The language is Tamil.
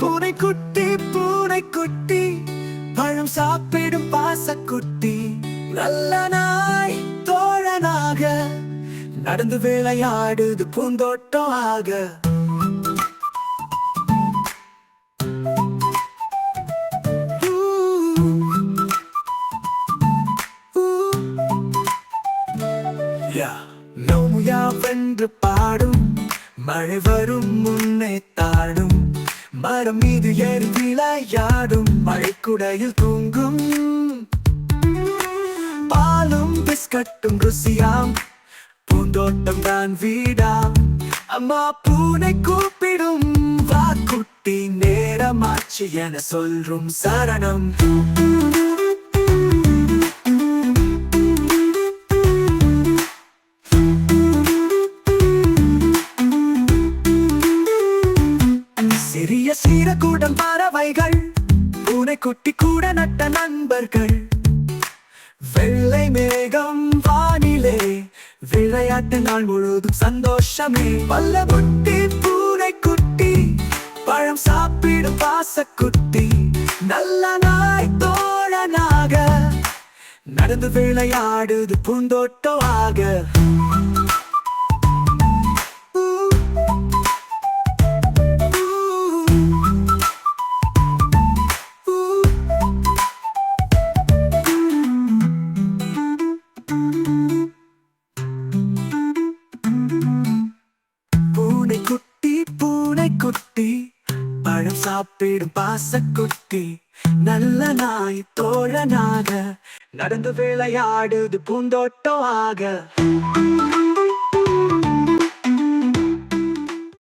பூனைக்குட்டி பூனைக்குட்டி பழம் சாப்பிடும் பாசக்குட்டி. நல்ல நாய் தோழனாக நடந்து விளையாடுது பூந்தோட்டம் ஆக. நோமுயா வென்று பாடும் மழை வரும் முன்னே தான் மரம் மீது ஏறி விளையாடும் மழைக்குடையில் தூங்கும். பாலும் பிஸ்கட்டும் ருசியாம். பூந்தோட்டம் தான் வீடாம். அம்மா பூனை கூப்பிடும். வாக்குட்டி நேரமாச்சு என சொல்றும் சரணம். சிறிய சீரக்கூடம் பறவைகள் பூனை குட்டி கூட நட்ட நண்பர்கள். வெள்ளை மேகம் வானிலே விளையாட்டு நாள் முழுதும் சந்தோஷமே. பல்ல குட்டி பூனை குட்டி பழம் சாப்பிடும் பாசக்குட்டி. நல்ல நாய் தோழனாக நடந்து விளையாடுது பூந்தோட்டமாக. குட்டி பழம் சாப்பிடும் பாசக்குட்டி நல்ல நாய் தோழனாக நடந்து விளையாடுது பூந்தோட்டமாக